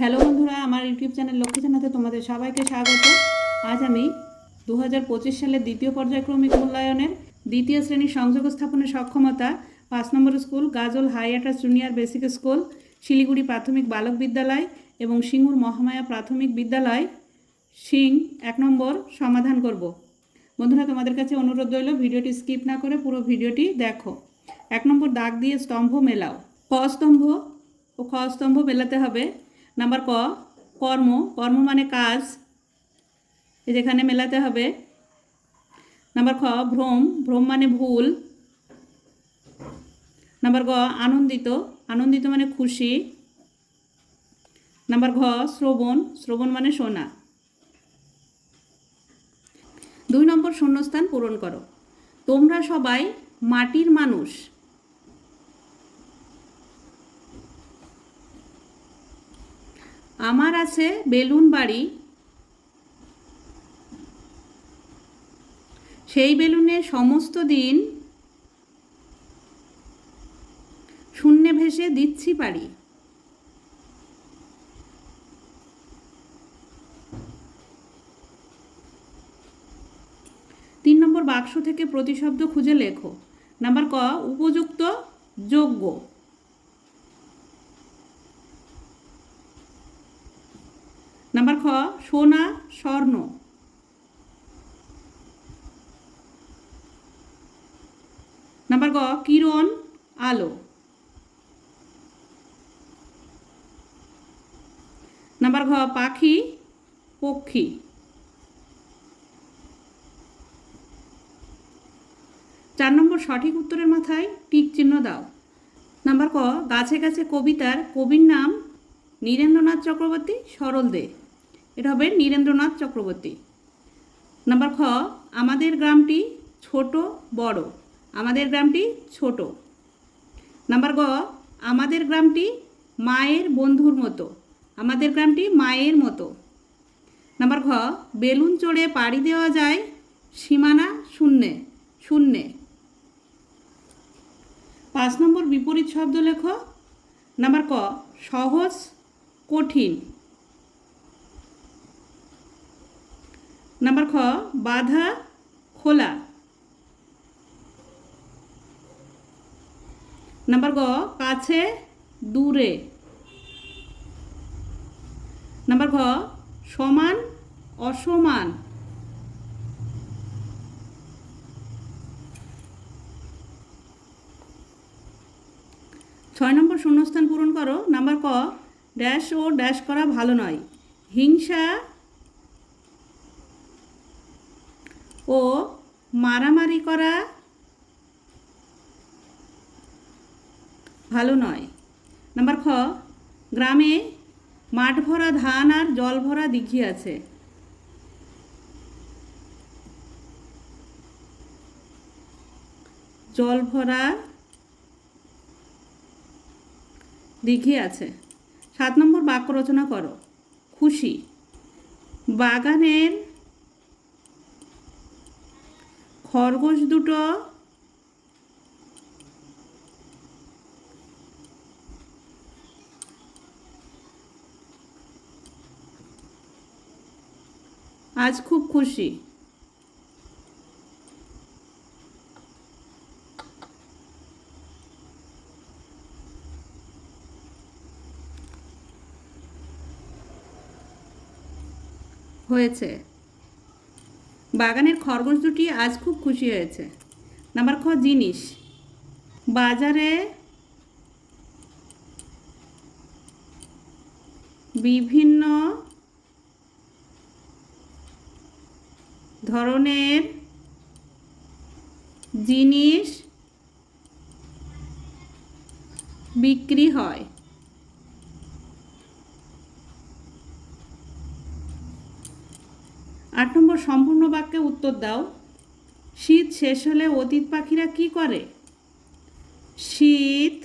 Hello বন্ধুরা, আমার YouTube channel Lakshmi জানাতে তোমাদের সবাইকে স্বাগত। আজ আমি দু হাজার পঁচিশ সালের দ্বিতীয় পর্যায়ক্রমিক মূল্যায়নের দ্বিতীয় শ্রেণির সংযোগ স্থাপনের সক্ষমতা পাঁচ নম্বর school, Gajol high attach junior basic school, Siliguri প্রাথমিক বালক বিদ্যালয় এবং সিঙ্গুর মহামায়া প্রাথমিক বিদ্যালয়, সিং এক নম্বর সমাধান করব। বন্ধুরা, তোমাদের কাছে অনুরোধ রইল, ভিডিওটি স্কিপ না করে পুরো ভিডিওটি দেখো। এক নম্বর দাগ দিয়ে স্তম্ভ মেলাও। ক স্তম্ভ ও খ স্তম্ভ মেলাতে হবে। নাম্বার ক, কর্ম। কর্ম মানে কাজ। যেখানে মেলাতে হবে। নাম্বার খ, ভ্রম। ভ্রম মানে ভুল। নাম্বার গ, আনন্দিত। আনন্দিত মানে খুশি। নাম্বার ঘ, শ্রবণ। শ্রবণ মানে শোনা দুই নম্বর শূন্যস্থান পূরণ করো। তোমরা সবাই মাটির মানুষ। আমার আছে বেলুন বাড়ি। সেই বেলুনে সমস্ত দিন শূন্যে ভেসে দিচ্ছি পারি তিন নম্বর বাক্স থেকে প্রতিশব্দ খুঁজে লেখো। নাম্বার ক, উপযুক্ত যোগ্য নাম্বার খ সোনা, স্বর্ণ। নাম্বার গ, কিরণ, আলো। নাম্বার ঘ, পাখি, পক্ষী। চার নম্বর, সঠিক উত্তরের মাথায় টিক চিহ্ন দাও। নাম্বার ক, গাছে গাছে কবিতার কবির নাম নীরেন্দ্রনাথ চক্রবর্তী, সরল দে। এটা হবে নীরেন্দ্রনাথ চক্রবর্তী। নাম্বার খ, আমাদের গ্রামটি ছোট, বড়। আমাদের গ্রামটি ছোট। নাম্বার গ, আমাদের গ্রামটি মায়ের বন্ধুর মতো। আমাদের গ্রামটি মায়ের মতো। নাম্বার ঘ, বেলুন চড়ে পাড়ি দেওয়া যায় সীমানা শূন্যে শূন্যে। পাঁচ নম্বর বিপরীত শব্দ লেখো। নাম্বার ক, সহজ, কঠিন। নাম্বার খ, বাধা খোলা। নাম্বার গ, কাছে দূরে। নাম্বার ঘ, সমান, অসমান। ছয় নম্বর শূন্যস্থান পূরণ করো। নাম্বার ক ড্যাশ ও ড্যাশ করা ভালো নয়। হিংসা ও মারামারি করা ভালো নয়। নাম্বার খ, গ্রামে মাঠ ভরা ধান আর জল ভরা দিঘি আছে। জল ভরা দিঘি আছে। সাত নম্বর বাক্য রচনা করো। খুশি। বাগানের খরগোশ দুটো। আজ খুব খুশি। হয়েছে। বাগানের খরগোশ দুটি আজ খুব খুশি হয়েছে। নাম্বার খ, জিনিস। বাজারে বিভিন্ন ধরনের জিনিস বিক্রি হয়। আট নম্বর সম্পূর্ণ বাক্যে উত্তর দাও। শীত শেষ হলে অতীত পাখিরা কি করে? শীত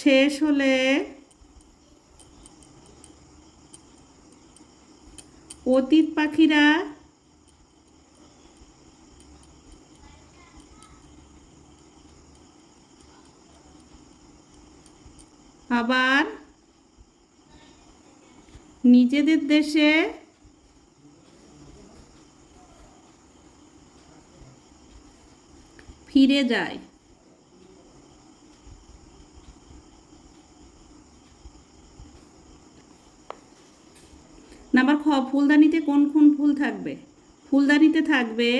শেষ হলে অতীত পাখিরা আবার নিজেদের দেশে ফিরে যায়। নাম্বার খ ফুলদানিতে কোন কোন ফুল থাকবে? ফুলদানিতে থাকবে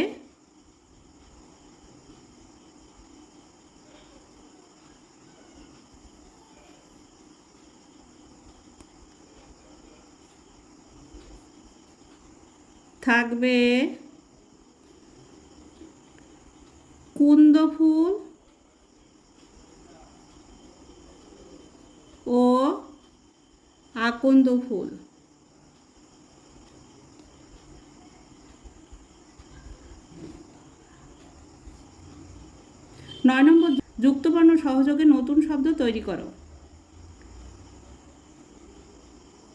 থাকবে কুন্দ ফুল ও আকন্দ ফুল নয় নম্বর যুক্তবর্ণ সহযোগে নতুন শব্দ তৈরি করো।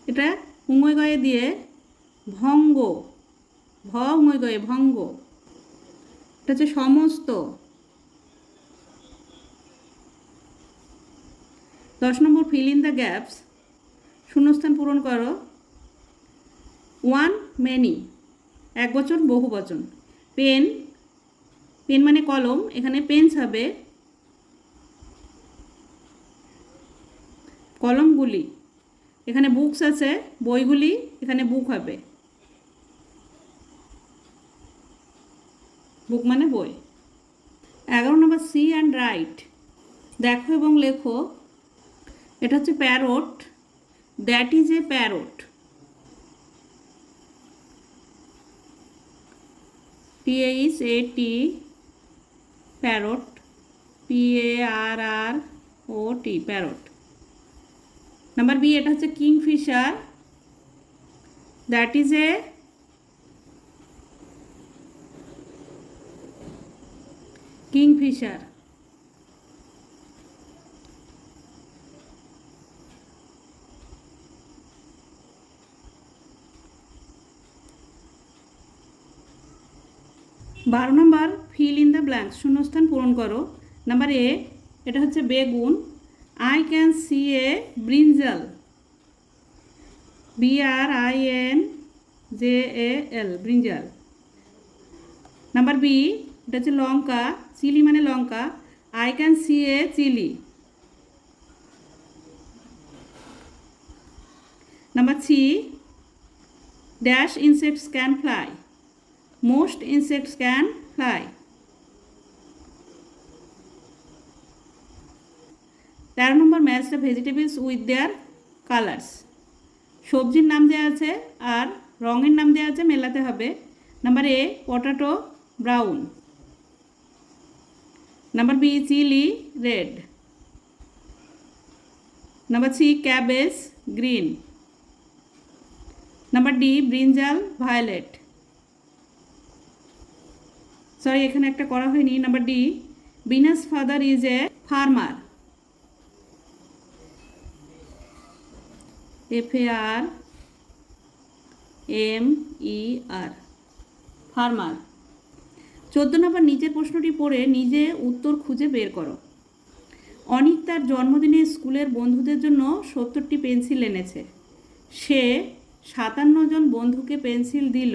এটা উময় গয়ে দিয়ে ভঙ্গ, ভ উময় গয়ে ভঙ্গ। এটা হচ্ছে সমস্ত। দশ নম্বর ফিল ইন দ্য গ্যাপস শূন্যস্থান পূরণ করো। ওয়ান মেনি এক বচন, বহু বচন। পেন পেন মানে কলম, এখানে পেন্স হবে। কলমগুলি, এখানে বুকস আছে, বইগুলি, এখানে বুক হবে। বুক মানে বই। এগারো নম্বর সি অ্যান্ড রাইট। দেখো এবং লেখো। এটা হচ্ছে parrot. That is a parrot. P H A T parrot P A R R O T parrot. Number B, এটা হচ্ছে kingfisher. That is a kingfisher. বারো নম্বর ফিল ইন দ্য ব্ল্যাঙ্কস শূন্যস্থান পূরণ করো। নাম্বার এ, এটা হচ্ছে বেগুন। I can see a brinjal B R I N J A L brinjal number B এটা হচ্ছে লঙ্কা, চিলি মানে লঙ্কা। I can see a chilli number C dash insects can fly most insects can fly তেরো নম্বর match the vegetables with their colours সবজির নাম দেওয়া আছে আর রঙের নাম দেওয়া আছে মেলাতে হবে। Number A potato brown number B chilli red number C cabbage green number D brinjal violet sorry এখানে একটা করা হয়নি। Number D Bina's father is a farmer F A R M E R farmer চোদ্দ নম্বর নিচের প্রশ্নটি পড়ে নিজে উত্তর খুঁজে বের করো। অনিক তার জন্মদিনে স্কুলের বন্ধুদের জন্য সত্তরটি পেন্সিল এনেছে। সে সাতান্ন জন বন্ধুকে পেন্সিল দিল।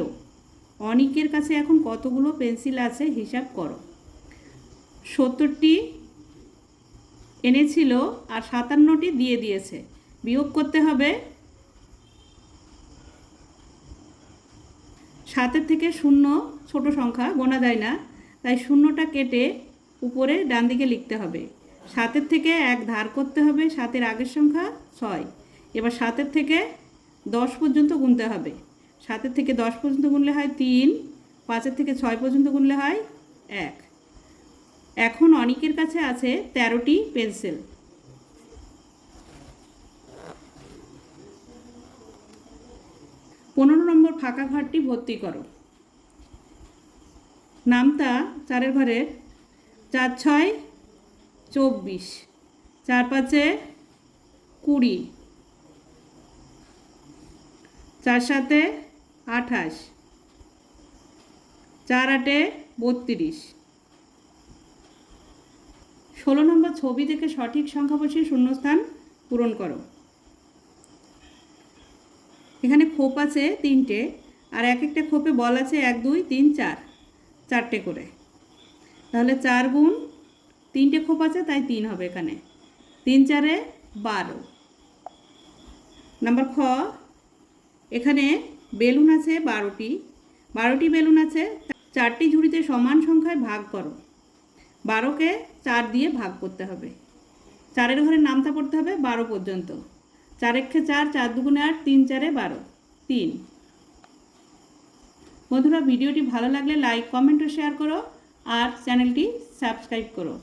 অনিকের কাছে এখন কতগুলো পেন্সিল আছে হিসাব করো। সত্তরটি এনেছিল আর সাতান্নটি দিয়ে দিয়েছে। বিয়োগ করতে হবে সাতের থেকে শূন্য ছোট সংখ্যা গোনা যায় না, তাই শূন্যটা কেটে উপরে ডান দিকে লিখতে হবে। সাতের থেকে এক ধার করতে হবে, সাতের আগের সংখ্যা ছয়। এবার সাতের থেকে দশ পর্যন্ত গুনতে হবে। সাতের থেকে দশ পর্যন্ত গুনলে হয় তিন, পাঁচের থেকে ছয় পর্যন্ত গুনলে হয় এক। এখন অনেকের কাছে আছে তেরোটি পেন্সিল। পনেরো নম্বর ফাঁকা ঘরটি ভর্তি করো। নামতা চারের ঘরের চার ছয় চব্বিশ, চার পাঁচে কুড়ি, চার সাতে আঠাশ, চার আটে বত্রিশ। ষোলো নম্বর ছবি থেকে সঠিক সংখ্যা বসিয়ে শূন্যস্থান পূরণ করো। এখানে খোপ আছে তিনটে, আর এক একটা খোপে বল আছে এক, দুই, তিন, চার, চারটে করে। তাহলে চার গুণ তিনটে খোপ আছে, তাই তিন হবে এখানে। তিন চারে বারো। নাম্বার খ, এখানে বেলুন আছে বারোটি। বারোটি বেলুন আছে, চারটি ঝুড়িতে সমান সংখ্যায় ভাগ করো। বারোকে চার দিয়ে ভাগ করতে হবে। চারের ঘরে নামতা পড়তে হবে বারো পর্যন্ত। চার একে চার চার দুগুণে আট, তিন চারে বারো, তিন। বন্ধুরা, ভিডিওটি ভালো লাগলে লাইক কমেন্ট ও শেয়ার করো আর চ্যানেলটি সাবস্ক্রাইব করো।